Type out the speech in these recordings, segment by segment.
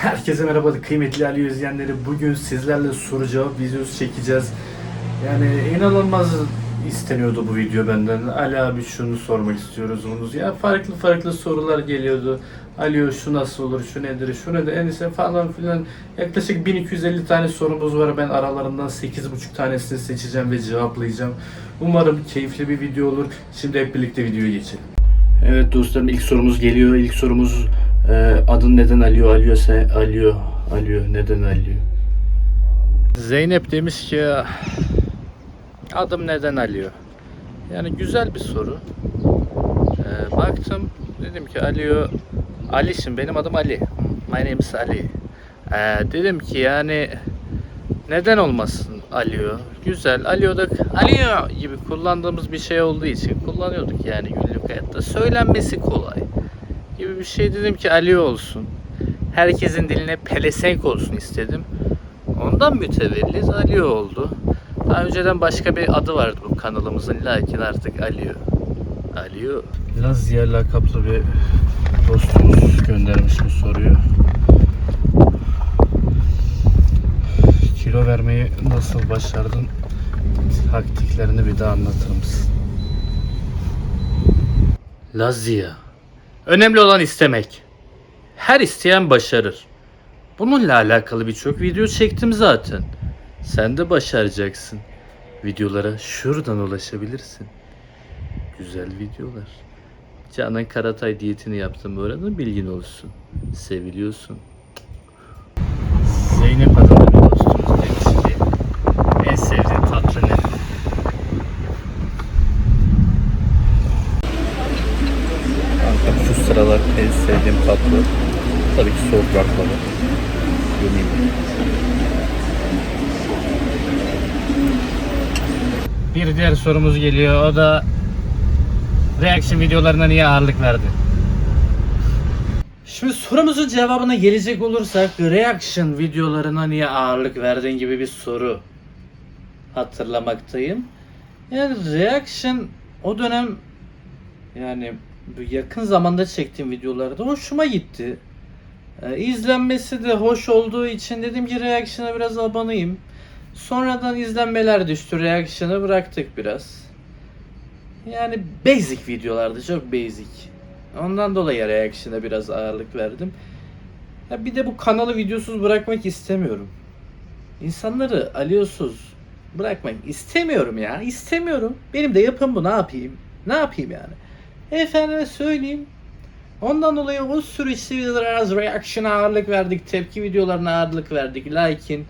Herkese merhaba kıymetli Ali izleyenleri. Bugün sizlerle soru cevap videosu çekeceğiz. Yani inanılmaz isteniyordu bu video benden. Ali abi şunu sormak istiyoruz bunu. Ya farklı farklı sorular geliyordu. Ali şu nasıl olur, şu nedir, şu nedir, en iyisi falan filan. Yaklaşık 1250 tane sorumuz var. Ben aralarından 8,5 tanesini seçeceğim ve cevaplayacağım. Umarım keyifli bir video olur. Şimdi hep birlikte videoya geçelim. Evet dostlarım ilk sorumuz geliyor. İlk sorumuz e, adın neden Aliyo? Aliyo sen Aliyo. Aliyo neden Aliyo? Zeynep demiş ki adım neden Aliyo? Yani güzel bir soru. E, baktım dedim ki Aliyo Ali'sin benim adım Ali. My name is Ali. E, dedim ki yani neden olmasın Aliyo? Güzel. Aliyo da Aliyo gibi kullandığımız bir şey olduğu için kullanıyorduk yani günlük hayatta. Söylenmesi kolay gibi bir şey dedim ki Aliyo olsun. Herkesin diline pelesenk olsun istedim. Ondan mütevelliz Aliyo oldu. Daha önceden başka bir adı vardı bu kanalımızın lakin artık Aliyo. Aliyo. Biraz diğer lakaplı bir dostumuz göndermiş bu soruyu. Kilo vermeyi nasıl başardın? Taktiklerini bir daha anlatır mısın? Lazia. Önemli olan istemek. Her isteyen başarır. Bununla alakalı birçok video çektim zaten. Sen de başaracaksın. Videolara şuradan ulaşabilirsin. Güzel videolar. Canan Karatay diyetini yaptım bu arada bilgin olsun. Seviliyorsun. Zeynep adında bir dostumuz demiş ki en sevdiğin tatlı ne? Kankam şu sıralar en sevdiğim tatlı tabii ki soğuk baklava. Gömeyim. Bir diğer sorumuz geliyor. O da reaction videolarına niye ağırlık verdi? Şimdi sorumuzun cevabına gelecek olursak reaction videolarına niye ağırlık verdiğin gibi bir soru hatırlamaktayım. Yani reaction o dönem yani yakın zamanda çektiğim videolarda hoşuma gitti. Ee, izlenmesi de hoş olduğu için dedim ki reaction'a biraz abanayım. Sonradan izlenmeler düştü. Reaction'ı bıraktık biraz. Yani basic videolardı. Çok basic. Ondan dolayı reaction'a biraz ağırlık verdim. Ya bir de bu kanalı videosuz bırakmak istemiyorum. İnsanları alıyorsuz bırakmak istemiyorum ya. İstemiyorum. Benim de yapım bu. Ne yapayım? Ne yapayım yani? Efendime söyleyeyim. Ondan dolayı o süreçte biraz reaction ağırlık verdik. Tepki videolarına ağırlık verdik. Lakin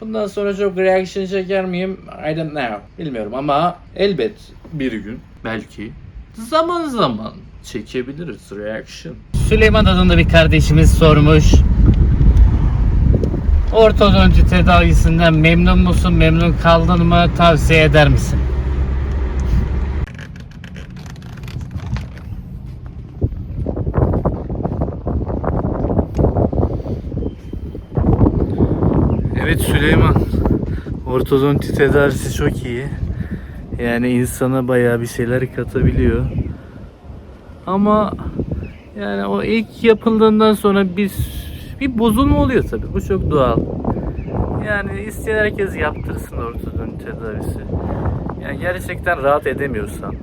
bundan sonra çok reaction çeker miyim? I don't know. Bilmiyorum ama elbet bir gün belki zaman zaman çekebiliriz reaction. Süleyman adında bir kardeşimiz sormuş. Ortodonti tedavisinden memnun musun? Memnun kaldın mı? Tavsiye eder misin? Evet Süleyman. Ortodonti tedavisi çok iyi. Yani insana bayağı bir şeyler katabiliyor. Ama yani o ilk yapıldığından sonra bir bir bozulma oluyor tabi. Bu çok doğal. Yani isteyen herkes yaptırsın ortodonti tedavisi. Yani gerçekten rahat edemiyorsan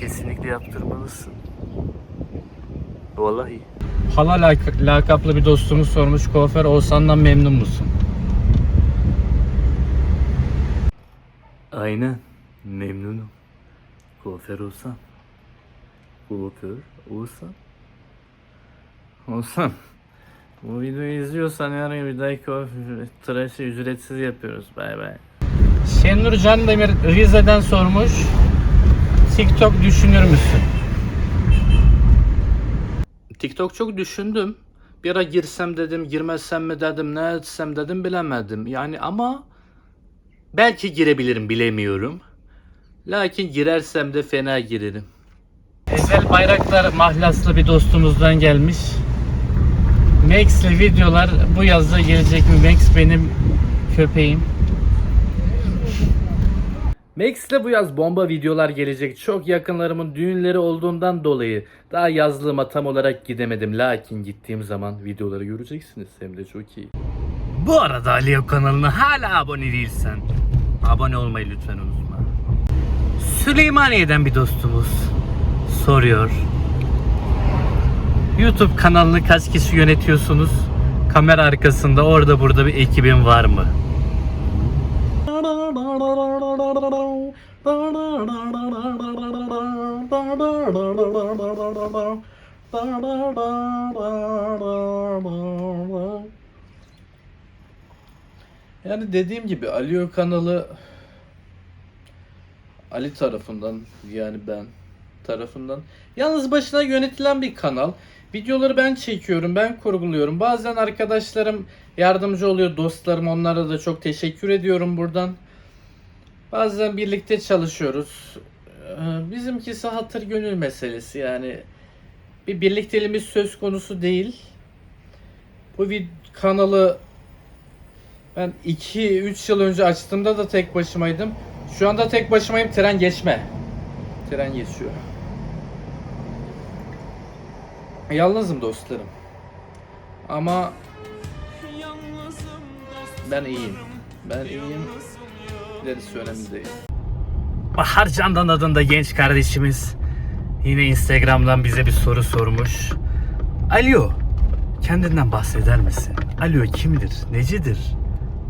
kesinlikle yaptırmalısın. Vallahi. Hala lak- lakaplı bir dostumuz sormuş kuaför Oğuzhan'dan memnun musun? Aynen. Memnunum. Kuaför Oğuzhan. Kuaför Oğuzhan. Oğuzhan. Bu videoyu izliyorsan yani bir dahaki kuaför tıraşı ücretsiz yapıyoruz. Bay bay. Şenur Candemir Rize'den sormuş. TikTok düşünür müsün? TikTok çok düşündüm. Bir ara girsem dedim, girmezsem mi dedim, ne etsem dedim bilemedim. Yani ama belki girebilirim bilemiyorum. Lakin girersem de fena girerim. Ezel Bayraktar mahlaslı bir dostumuzdan gelmiş. Max'li videolar bu yazda gelecek mi? Max benim köpeğim. Max'le bu yaz bomba videolar gelecek. Çok yakınlarımın düğünleri olduğundan dolayı daha yazlığıma tam olarak gidemedim. Lakin gittiğim zaman videoları göreceksiniz. Hem de çok iyi. Bu arada Aliye kanalına hala abone değilsen abone olmayı lütfen unutma. Süleymaniye'den bir dostumuz soruyor. YouTube kanalını kaç kişi yönetiyorsunuz? Kamera arkasında orada burada bir ekibin var mı? Yani dediğim gibi Aliyo kanalı Ali tarafından yani ben tarafından yalnız başına yönetilen bir kanal. Videoları ben çekiyorum, ben kurguluyorum. Bazen arkadaşlarım yardımcı oluyor, dostlarım. Onlara da çok teşekkür ediyorum buradan. Bazen birlikte çalışıyoruz. Ee, Bizimkisi hatır gönül meselesi yani. Bir birlikteliğimiz söz konusu değil. Bu vid- kanalı ben 2-3 yıl önce açtığımda da tek başımaydım. Şu anda tek başımayım. Tren geçme. Tren geçiyor. Yalnızım dostlarım. Ama ben iyiyim. Ben iyiyim. İlerisi önemli değil. Bahar Candan adında genç kardeşimiz yine Instagram'dan bize bir soru sormuş. Alo, kendinden bahseder misin? Alo kimdir? Necidir?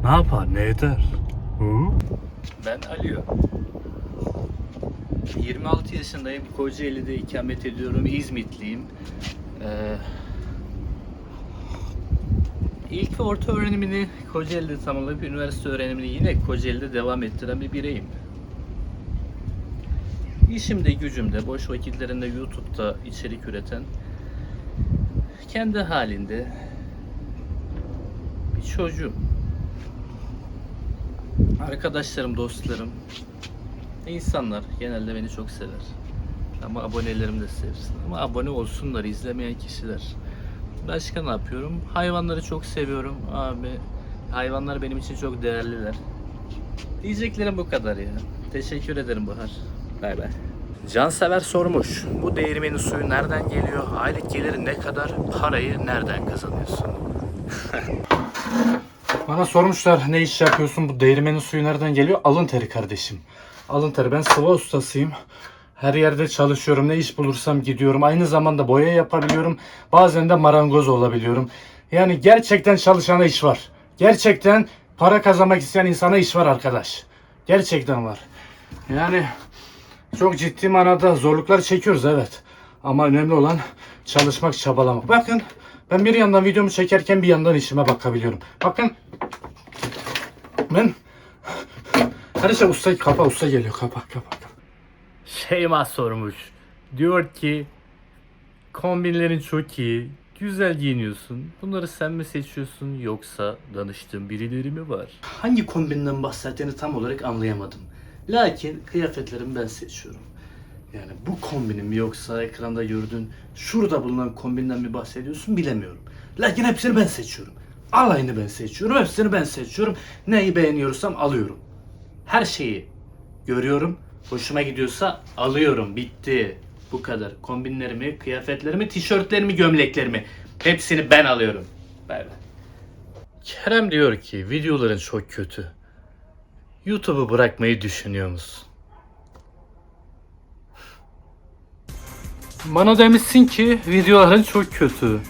Ne yapar? Ne eder? Ben Alo. 26 yaşındayım. Kocaeli'de ikamet ediyorum. İzmitliyim. Ee, ilk ve orta öğrenimini Kocaeli'de tamamlayıp üniversite öğrenimini yine Kocaeli'de devam ettiren bir bireyim. İşimde gücümde, boş vakitlerinde YouTube'da içerik üreten, kendi halinde bir çocuğum. Arkadaşlarım, dostlarım, insanlar genelde beni çok sever. Ama abonelerim de sevsin. Ama abone olsunlar, izlemeyen kişiler. Başka ne yapıyorum? Hayvanları çok seviyorum abi. Hayvanlar benim için çok değerliler. Diyeceklerim bu kadar ya. Teşekkür ederim Bahar. Bay bay. Cansever sormuş. Bu değirmenin suyu nereden geliyor? Aylık geliri ne kadar? Parayı nereden kazanıyorsun? Bana sormuşlar ne iş yapıyorsun? Bu değirmenin suyu nereden geliyor? Alın teri kardeşim. Alın teri. Ben sıva ustasıyım. Her yerde çalışıyorum. Ne iş bulursam gidiyorum. Aynı zamanda boya yapabiliyorum. Bazen de marangoz olabiliyorum. Yani gerçekten çalışana iş var. Gerçekten para kazanmak isteyen insana iş var arkadaş. Gerçekten var. Yani çok ciddi manada zorluklar çekiyoruz evet. Ama önemli olan çalışmak, çabalamak. Bakın ben bir yandan videomu çekerken bir yandan işime bakabiliyorum. Bakın ben Kardeşler usta kapa usta geliyor kapa kapa kapa. Şeyma sormuş. Diyor ki kombinlerin çok iyi. Güzel giyiniyorsun. Bunları sen mi seçiyorsun yoksa danıştığın birileri mi var? Hangi kombinden bahsettiğini tam olarak anlayamadım. Lakin kıyafetlerimi ben seçiyorum. Yani bu kombinim mi yoksa ekranda gördüğün şurada bulunan kombinden mi bahsediyorsun bilemiyorum. Lakin hepsini ben seçiyorum. Alayını ben seçiyorum. Hepsini ben seçiyorum. Neyi beğeniyorsam alıyorum. Her şeyi görüyorum. Hoşuma gidiyorsa alıyorum. Bitti. Bu kadar. Kombinlerimi, kıyafetlerimi, tişörtlerimi, gömleklerimi. Hepsini ben alıyorum. Bay bay. Kerem diyor ki videoların çok kötü. YouTube'u bırakmayı düşünüyor musun? Bana demişsin ki videoların çok kötü.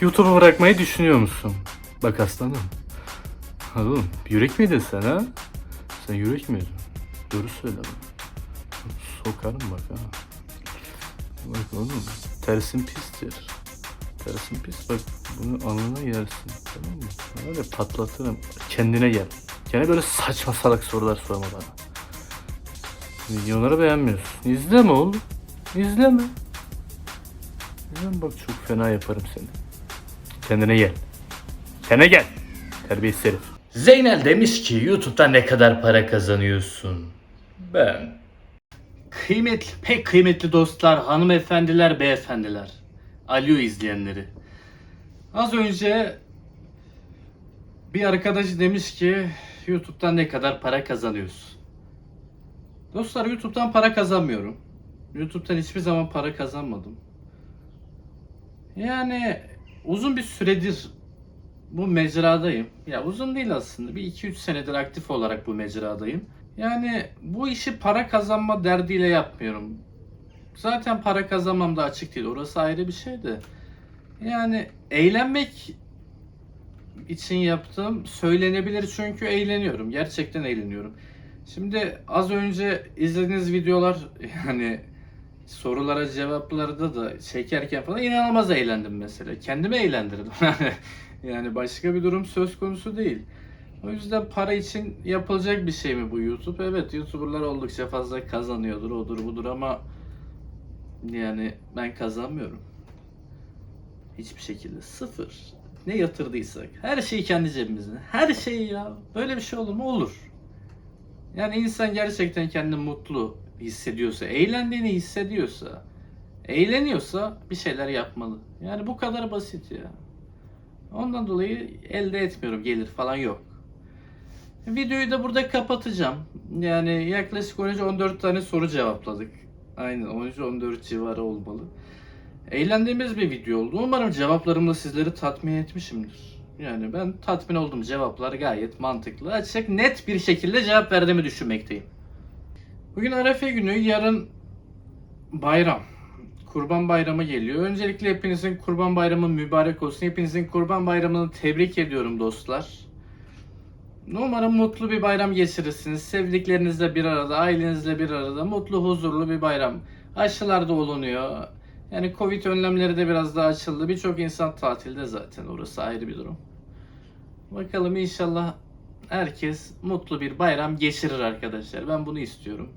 YouTube'u bırakmayı düşünüyor musun? Bak aslanım. Oğlum yürek miydin sen ha? Sen yürek miydin? Doğru söyle bana. Sokarım bak ha. Bak oğlum tersin pistir. Tersin pis bak bunu alnına yersin tamam mı? Öyle patlatırım. Kendine gel. Gene böyle saçma salak sorular sorma bana. Videoları beğenmiyorsun. İzleme oğlum. İzleme. İzleme bak çok fena yaparım seni. Kendine gel. Kendine gel. Terbiyesiz herif. Zeynel demiş ki YouTube'da ne kadar para kazanıyorsun? Ben. Kıymetli, pek kıymetli dostlar, hanımefendiler, beyefendiler. Alo izleyenleri. Az önce bir arkadaş demiş ki YouTube'dan ne kadar para kazanıyorsun? Dostlar YouTube'dan para kazanmıyorum. YouTube'dan hiçbir zaman para kazanmadım. Yani uzun bir süredir bu mecradayım. Ya uzun değil aslında. Bir 2-3 senedir aktif olarak bu mecradayım. Yani bu işi para kazanma derdiyle yapmıyorum. Zaten para kazanmam da açık değil. Orası ayrı bir şey de. Yani eğlenmek için yaptığım söylenebilir çünkü eğleniyorum. Gerçekten eğleniyorum. Şimdi az önce izlediğiniz videolar yani sorulara cevaplarda da çekerken falan inanılmaz eğlendim mesela. Kendimi eğlendirdim. yani başka bir durum söz konusu değil. O yüzden para için yapılacak bir şey mi bu YouTube? Evet YouTuber'lar oldukça fazla kazanıyordur, odur budur ama yani ben kazanmıyorum. Hiçbir şekilde sıfır. Ne yatırdıysak her şeyi kendi cebimizde. Her şeyi ya. Böyle bir şey olur mu? Olur. Yani insan gerçekten kendini mutlu hissediyorsa, eğlendiğini hissediyorsa, eğleniyorsa bir şeyler yapmalı. Yani bu kadar basit ya. Ondan dolayı elde etmiyorum gelir falan yok. Videoyu da burada kapatacağım. Yani yaklaşık 13-14 tane soru cevapladık. Aynen 13-14 civarı olmalı. Eğlendiğimiz bir video oldu. Umarım cevaplarımla sizleri tatmin etmişimdir. Yani ben tatmin oldum. Cevaplar gayet mantıklı. Açık net bir şekilde cevap verdiğimi düşünmekteyim. Bugün Arefe günü, yarın bayram. Kurban Bayramı geliyor. Öncelikle hepinizin Kurban Bayramı mübarek olsun. Hepinizin Kurban Bayramını tebrik ediyorum dostlar. Umarım mutlu bir bayram geçirirsiniz. Sevdiklerinizle bir arada, ailenizle bir arada mutlu, huzurlu bir bayram. Aşılar da olunuyor. Yani Covid önlemleri de biraz daha açıldı. Birçok insan tatilde zaten. Orası ayrı bir durum. Bakalım inşallah herkes mutlu bir bayram geçirir arkadaşlar. Ben bunu istiyorum.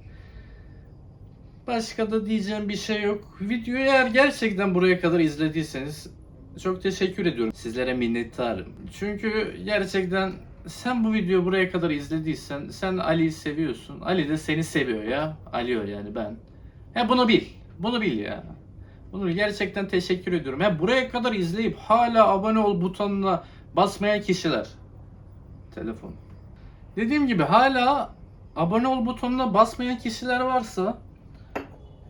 Başka da diyeceğim bir şey yok. Videoyu eğer gerçekten buraya kadar izlediyseniz çok teşekkür ediyorum. Sizlere minnettarım. Çünkü gerçekten sen bu videoyu buraya kadar izlediysen sen Ali'yi seviyorsun. Ali de seni seviyor ya. Ali o yani ben. Ya bunu bil. Bunu bil ya. Bunu gerçekten teşekkür ediyorum. Ya buraya kadar izleyip hala abone ol butonuna basmayan kişiler. Telefon. Dediğim gibi hala abone ol butonuna basmayan kişiler varsa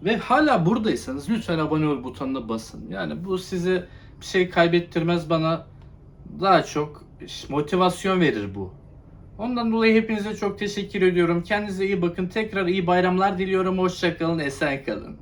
ve hala buradaysanız lütfen abone ol butonuna basın. Yani bu size bir şey kaybettirmez bana. Daha çok motivasyon verir bu. Ondan dolayı hepinize çok teşekkür ediyorum. Kendinize iyi bakın. Tekrar iyi bayramlar diliyorum. Hoşçakalın. Esen kalın.